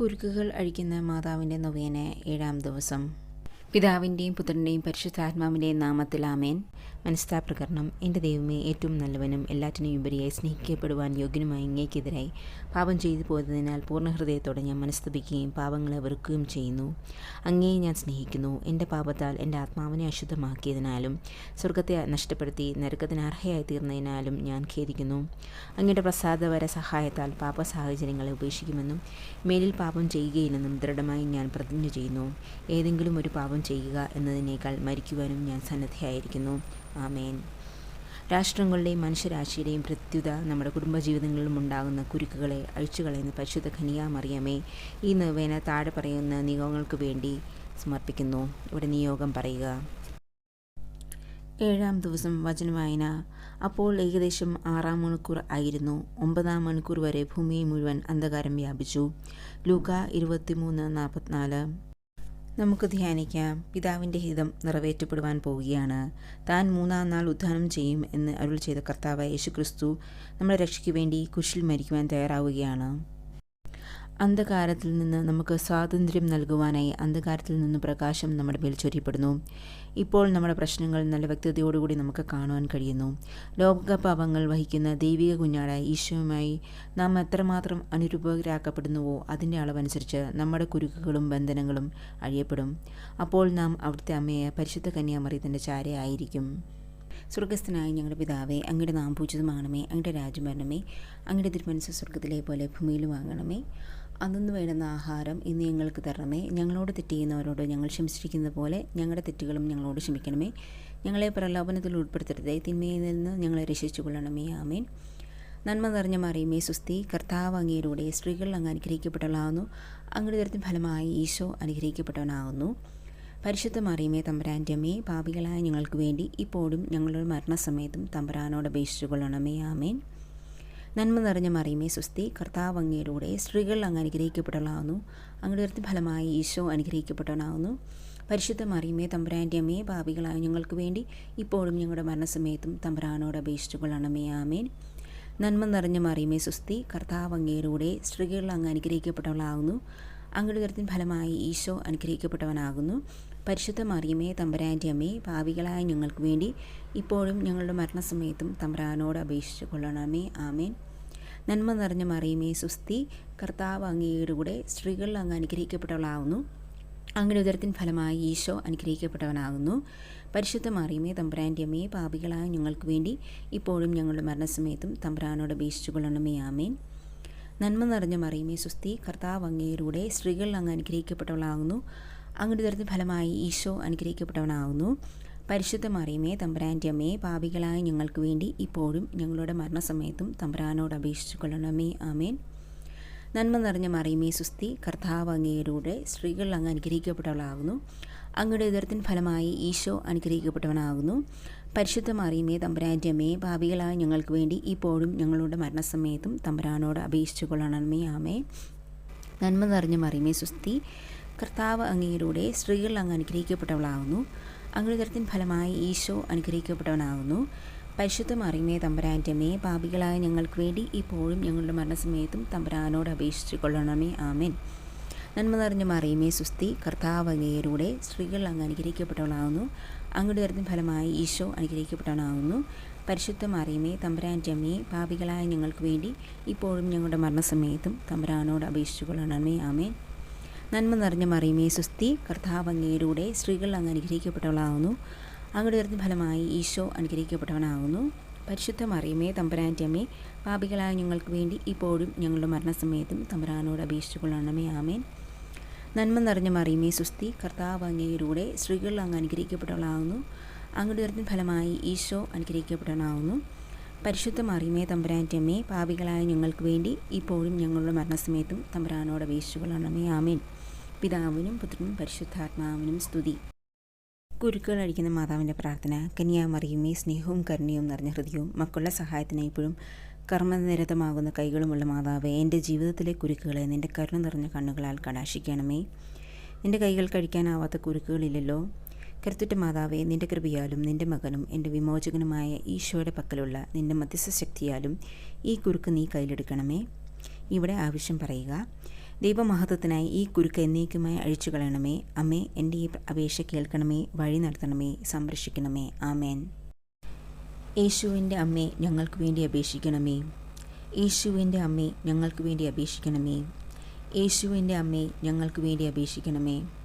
കുരുക്കുകൾ അഴിക്കുന്ന മാതാവിന്റെ നൊവേന ഏഴാം ദിവസം. പിതാവിന്റെയും പുത്രന്റെയും പരിശുദ്ധാത്മാവിന്റെയും നാമത്തിൽ ആമേൻ. മനസ്താപ്രകരണം എന്റെ ദൈവമേ ഏറ്റവും നല്ലവനും എല്ലാറ്റിനും ഉപരിയായി സ്നേഹിക്കപ്പെടുവാൻ യോഗ്യനുമായി ഇങ്ങേക്കെതിരായി പാപം ചെയ്തു പോയതിനാൽ പൂർണ ഹൃദയത്തോടെ ഞാൻ മനസ്തപിക്കുകയും പാപങ്ങളെ വെറുക്കുകയും ചെയ്യുന്നു. അങ്ങേയെ ഞാൻ സ്നേഹിക്കുന്നു. എന്റെ പാപത്താൽ എന്റെ ആത്മാവിനെ അശുദ്ധമാക്കിയതിനാലും സ്വർഗത്തെ നഷ്ടപ്പെടുത്തി നരകത്തിന് അർഹയായി തീർന്നതിനാലും ഞാൻ ഖേദിക്കുന്നു. അങ്ങയുടെ പ്രസാദവര സഹായത്താൽ പാപ സാഹചര്യങ്ങളെ ഉപേക്ഷിക്കുമെന്നും മേലിൽ പാപം ചെയ്യുകയില്ലെന്നും ദൃഢമായി ഞാൻ പ്രതിജ്ഞ ചെയ്യുന്നു. ഏതെങ്കിലും ഒരു പാപം ചെയ്യുക എന്നതിനേക്കാൾ മരിക്കുവാനും ഞാൻ സന്നദ്ധയായിരിക്കുന്നു. ആമേൻ. രാഷ്ട്രങ്ങളുടെയും മനുഷ്യരാശിയുടെയും പ്രത്യുത നമ്മുടെ കുടുംബജീവിതങ്ങളിലും ഉണ്ടാകുന്ന കുരുക്കുകളെ അഴിച്ചുകളയുന്ന പരിശുദ്ധ ഖനിയാമറിയമേ ഈ നിവേന താഴെ പറയുന്ന നിയോഗങ്ങൾക്ക് വേണ്ടി സമർപ്പിക്കുന്നു. ഇവിടെ നിയോഗം പറയുക. ഏഴാം ദിവസം വചനവായന. അപ്പോൾ ഏകദേശം ആറാം മണിക്കൂർ ആയിരുന്നു. ഒമ്പതാം മണിക്കൂർ വരെ ഭൂമിയെ മുഴുവൻ അന്ധകാരം വ്യാപിച്ചു. ലൂക്ക ഇരുപത്തിമൂന്ന് നാൽപ്പത്തിനാല്. നമുക്ക് ധ്യാനിക്കാം. പിതാവിന്റെ ഹിതം നിറവേറ്റപ്പെടുവാൻ പോവുകയാണ്. താൻ മൂന്നാം നാൾ ഉദ്ധാനം ചെയ്യും എന്ന് അരുൾ ചെയ്ത കർത്താവ് യേശു ക്രിസ്തു നമ്മുടെ രക്ഷയ്ക്ക് വേണ്ടി കുശിൽ മരിക്കുവാൻ തയ്യാറാവുകയാണ്. അന്ധകാരത്തിൽ നിന്ന് നമുക്ക് സ്വാതന്ത്ര്യം നൽകുവാനായി അന്ധകാരത്തിൽ നിന്ന് പ്രകാശം നമ്മുടെ മേൽ ചൊരിയപ്പെടുന്നു. ഇപ്പോൾ നമ്മുടെ പ്രശ്നങ്ങൾ നല്ല വ്യക്തതയോടുകൂടി നമുക്ക് കാണുവാൻ കഴിയുന്നു. ലോകപാപങ്ങൾ വഹിക്കുന്ന ദൈവിക കുഞ്ഞാടായ ഈശ്വരമായി നാം എത്രമാത്രം അനുരൂപകരാക്കപ്പെടുന്നുവോ അതിന്റെ അളവനുസരിച്ച് നമ്മുടെ കുരുക്കുകളും ബന്ധനങ്ങളും അഴിയപ്പെടും. അപ്പോൾ നാം അവിടുത്തെ അമ്മയെ പരിശുദ്ധ കന്യാമറിയത്തിന്റെ ചാരയായിരിക്കും സ്വർഗസ്ഥനായ ഞങ്ങളുടെ പിതാവേ അങ്ങയുടെ നാം പൂജിതമാണമേ അങ്ങയുടെ രാജ്യം വരണമേ അങ്ങയുടെ തിരുമനസ് സ്വർഗത്തിലെ പോലെ ഭൂമിയിലും വാങ്ങണമേ അന്നു വേണ്ടുന്ന ആഹാരം ഇന്ന് ഞങ്ങൾക്ക് തരണമേ. ഞങ്ങളോട് തെറ്റ് ചെയ്യുന്നവരോട് ഞങ്ങൾ ക്ഷമിച്ചിരിക്കുന്നത് പോലെ ഞങ്ങളുടെ തെറ്റുകളും ഞങ്ങളോട് ക്ഷമിക്കണമേ. ഞങ്ങളെ പ്രലോഭനത്തിൽ ഉൾപ്പെടുത്തരുതേ. തിന്മയിൽ നിന്ന് ഞങ്ങളെ രക്ഷിച്ചു കൊള്ളണമേ ആമേൻ. നന്മ നിറഞ്ഞ മറിയുമേ സുസ്തി കർത്താവ് അങ്ങയിലൂടെ സ്ത്രീകൾ അങ്ങ് അനുഗ്രഹിക്കപ്പെട്ടവളാകുന്നു അങ്ങയുടെ തരത്തിൽ ഫലമായി ഈശോ അനുഗ്രഹിക്കപ്പെട്ടവനാകുന്നു പരിശുദ്ധ മറിയുമേ തമ്പുരാന്റെ പാപികളായ ഞങ്ങൾക്ക് വേണ്ടി ഇപ്പോഴും ഞങ്ങളുടെ മരണസമയത്തും തമ്പുരാനോട് അപേക്ഷിച്ചു കൊള്ളണമേ ആമേൻ. നന്മ നിറഞ്ഞ മറിയമേ സുസ്തി കർത്താവ് അങ്ങയിലൂടെ സ്ത്രീകൾ അങ്ങ് അനുഗ്രഹിക്കപ്പെട്ടവളാകുന്നു അങ്ങയുടെ ഉയർത്തി ഫലമായി ഈശോ അനുഗ്രഹിക്കപ്പെട്ടവനാകുന്നു പരിശുദ്ധ മറിയമേ തമ്പുരാന്റെ അമ്മയെ പാപികളായ ഞങ്ങൾക്ക് വേണ്ടി ഇപ്പോഴും ഞങ്ങളുടെ മരണസമയത്തും തമ്പുരാനോട് അപേക്ഷിച്ചു കൊള്ളണമേ ആമേൻ. നന്മ നിറഞ്ഞ മറിയമേ സുസ്തി കർത്താവ് അങ്ങയിലൂടെ സ്ത്രീകൾ അങ്ങ് അനുഗ്രഹിക്കപ്പെട്ടവളാകുന്നു അങ്ങയുടെ ഫലമായി ഈശോ അനുഗ്രഹിക്കപ്പെട്ടവനാകുന്നു. പരിശുദ്ധ മറിയമേ തമ്പുരാന്റെ അമ്മേ ഭാവികളായ ഞങ്ങൾക്ക് വേണ്ടി ഇപ്പോഴും ഞങ്ങളുടെ മരണസമയത്തും തമ്പുരാനോട് അപേക്ഷിച്ചു കൊള്ളണമേ. ആമേൻ. നന്മ നിറഞ്ഞ മറിയമേ സുസ്തി കർത്താവ് അങ്ങയുടെ കൂടെ സ്ത്രീകൾ അങ്ങ് അനുഗ്രഹിക്കപ്പെട്ടവളാകുന്നു അങ്ങയുടെ ഉദരത്തിൻ ഫലമായി ഈശോ അനുഗ്രഹിക്കപ്പെട്ടവനാകുന്നു. പരിശുദ്ധ മറിയമേ തമ്പുരാന്റെ അമ്മയെ പാപികളായ ഞങ്ങൾക്ക് വേണ്ടി ഇപ്പോഴും ഞങ്ങളുടെ മരണസമയത്തും തമ്പുരാനോട് അപേക്ഷിച്ചു കൊള്ളണമേ. ആമേൻ. നന്മ നിറഞ്ഞ മറിയമേ സുസ്തി കർത്താവ് അങ്ങയിലൂടെ സ്ത്രീകളിൽ അങ്ങ് അനുഗ്രഹിക്കപ്പെട്ടവളാകുന്നു. അങ്ങയുടെ തരത്തിൽ ഫലമായി ഈശോ അനുഗ്രഹിക്കപ്പെട്ടവനാകുന്നു. പരിശുദ്ധ മറിയമേ തമ്പുരാന്റെ അമ്മയെ പാപികളായ ഞങ്ങൾക്ക് വേണ്ടി ഇപ്പോഴും ഞങ്ങളുടെ മരണസമയത്തും തമ്പുരാനോട് അപേക്ഷിച്ചു കൊള്ളണമേ. ആമേൻ. നന്മ നിറഞ്ഞ മറിയമേ സുസ്തി കർത്താവ് അങ്ങയുടെ സ്ത്രീകൾ അങ്ങ് അനുഗ്രഹിക്കപ്പെട്ടവളാകുന്നു. അങ്ങയുടെ ഉദരത്തിൻ ഫലമായി ഈശോ അനുഗ്രഹിക്കപ്പെട്ടവനാകുന്നു. പരിശുദ്ധ മറിയമേ തമ്പുരാന്റെ അമ്മയെ പാപികളായ ഞങ്ങൾക്ക് വേണ്ടി ഇപ്പോഴും ഞങ്ങളുടെ മരണസമയത്തും തമ്പുരാനോട് അപേക്ഷിച്ചു കൊള്ളണമേ. ആമേ നന്മ നിറഞ്ഞ മറിയമേ സുസ്തി കർത്താവ് അങ്ങയിലൂടെ സ്ത്രീകൾ അങ്ങ് അനുഗ്രഹിക്കപ്പെട്ടവളാകുന്നു അങ്ങനെ ഫലമായി ഈശോ അനുഗ്രഹിക്കപ്പെട്ടവനാകുന്നു പരിശുദ്ധ മറിയമേ തമ്പുരാന്റെ മേ പാപികളായ ഞങ്ങൾക്ക് വേണ്ടി ഇപ്പോഴും ഞങ്ങളുടെ മരണസമയത്തും തമ്പുരാനോട് അപേക്ഷിച്ചു കൊള്ളണമേ. ആമേൻ. നന്മ നിറഞ്ഞ മറിയമേ സുസ്തി കർത്താവ് അങ്ങയിലൂടെ സ്ത്രീകൾ അങ്ങ് അനുഗ്രഹിക്കപ്പെട്ടവളാകുന്നു അങ്ങയുടെ ഫലമായി ഈശോ അനുഗ്രഹിക്കപ്പെട്ടവനാകുന്നു പരിശുദ്ധ മറിയമേ തമ്പുരാന്റെ അമ്മയെ പാപികളായ ഞങ്ങൾക്ക് വേണ്ടി ഇപ്പോഴും ഞങ്ങളുടെ മരണസമയത്തും തമ്പുരാനോട് അപേക്ഷിച്ചു കൊള്ളണമേ. ആമേൻ. നന്മ നിറഞ്ഞ മറിയമേ സുസ്തി കർത്താവ് അങ്ങയിലൂടെ സ്ത്രീകൾ അങ്ങ് അനുഗ്രഹിക്കപ്പെട്ടവളാകുന്നു അങ്ങയുടെ ഉയർന്ന ഫലമായി ഈശോ അനുഗ്രഹിക്കപ്പെട്ടവനാകുന്നു പരിശുദ്ധ മറിയമേ തമ്പുരാന്റെ പാപികളായ ഞങ്ങൾക്ക് വേണ്ടി ഇപ്പോഴും ഞങ്ങളുടെ മരണസമയത്തും തമ്പരാനോട് അപേക്ഷിച്ചു കൊള്ളണമേ ആമേൻ. നന്മ നിറഞ്ഞ മറിയമേ സുസ്തി കർത്താവ് അങ്ങയിലൂടെ സ്ത്രീകൾ അങ്ങ് അനുഗ്രഹിക്കപ്പെട്ടവളാകുന്നു അങ്ങയുടെ ഉയർന്ന ഫലമായി ഈശോ അനുഗ്രഹിക്കപ്പെട്ടവനാകുന്നു പരിശുദ്ധ മറിയമേ തമ്പുരാന്റെ അമ്മേ പാപികളായ ഞങ്ങൾക്ക് വേണ്ടി ഇപ്പോഴും ഞങ്ങളുടെ മരണസമയത്തും തമ്പുരാനോട് അപേക്ഷിച്ചു ആമേൻ. പിതാവിനും പുത്രനും പരിശുദ്ധാത്മാവിനും സ്തുതി. കുരുക്കൾ അടിക്കുന്ന മാതാവിന്റെ പ്രാർത്ഥന കന്യാമറിയുമേ സ്നേഹവും കരുണയും നിറഞ്ഞ ഹൃദയവും മക്കളുടെ സഹായത്തിന് ഇപ്പോഴും കർമ്മനിരതമാകുന്ന കൈകളുമുള്ള മാതാവ് എന്റെ ജീവിതത്തിലെ കുരുക്കുകളെ നിന്റെ കരുണ നിറഞ്ഞ കണ്ണുകളാൽ കടാശിക്കണമേ എന്റെ കൈകൾ കഴിക്കാനാവാത്ത കുരുക്കുകളില്ലല്ലോ. കരുത്തുറ്റ മാതാവേ നിന്റെ കൃപയാലും നിന്റെ മകനും എന്റെ വിമോചകനുമായ ഈശോയുടെ പക്കലുള്ള നിന്റെ മധ്യസ്ഥ ശക്തിയാലും ഈ കുരുക്ക് നീ കയ്യിലെടുക്കണമേ. ഇവിടെ ആവശ്യം പറയുക ദൈവമഹത്വത്തിനായി ഈ കുരുക്ക് എന്നേക്കുമായി അഴിച്ചു കളയണമേ. അമ്മേ എന്റെ ഈ അപേക്ഷ കേൾക്കണമേ വഴി നടത്തണമേ സംരക്ഷിക്കണമേ. ആമേൻ. യേശുവിന്റെ അമ്മേ ഞങ്ങൾക്ക് വേണ്ടി അപേക്ഷിക്കണമേ. യേശുവിന്റെ അമ്മേ ഞങ്ങൾക്ക് വേണ്ടി അപേക്ഷിക്കണമേ. യേശുവിന്റെ അമ്മേ ഞങ്ങൾക്ക് വേണ്ടി അപേക്ഷിക്കണമേ.